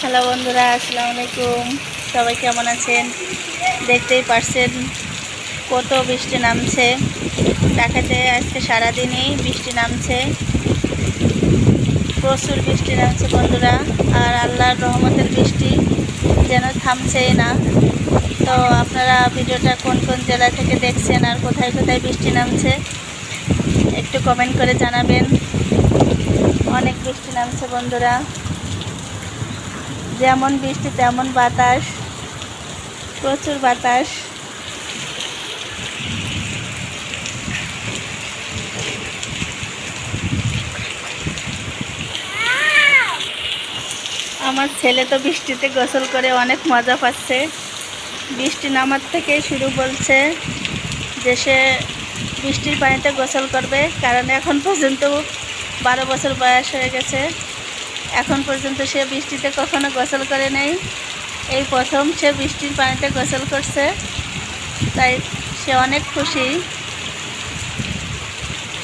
Hello বন্ধুরা, আসসালামু আলাইকুম। সবাই কেমন আছেন? দেখতেই পারছেন কত বৃষ্টি নামছে। দেখাতে আজকে সারাদিনই বৃষ্টি নামছে। প্রচুর বৃষ্টি নামছে বন্ধুরা, আর আল্লাহর রহমতের বৃষ্টি যেন থামছেই না। তো আপনারা ভিডিওটা কোন কোন জেলা থেকে দেখছেন আর কোথায় কোথায় বৃষ্টি নামছে, একটু কমেন্ট করে জানাবেন। অনেক বৃষ্টি নামছে বন্ধুরা। যেমন বৃষ্টি, তেমন বাতাস, প্রচুর বাতাস। আমার ছেলে তো বৃষ্টিতে গোসল করে অনেক মজা পাচ্ছে। বৃষ্টি নামার থেকেই শুরু বলছে যে সে বৃষ্টির পানিতে গোসল করবে, কারণ এখন পর্যন্ত বারো বছর বয়স হয়ে গেছে। এখন পর্যন্ত সে বৃষ্টিতে কখনো গোসল করে নেই। এই প্রথম সে বৃষ্টির পানিতে গোসল করছে। তাই সে অনেক খুশি।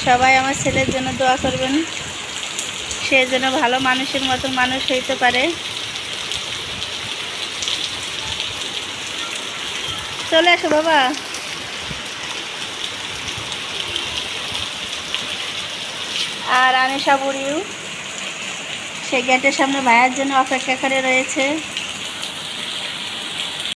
সবাই আমার ছেলের জন্য দোয়া করবেন। সে যেন ভালো মানুষের মতো মানুষ হইতে পারে। চলে আসো বাবা। আর আনিশা বুড়িও সে গেটের সামনে ভাইয়ার জন্য অপেক্ষা করে রয়েছে।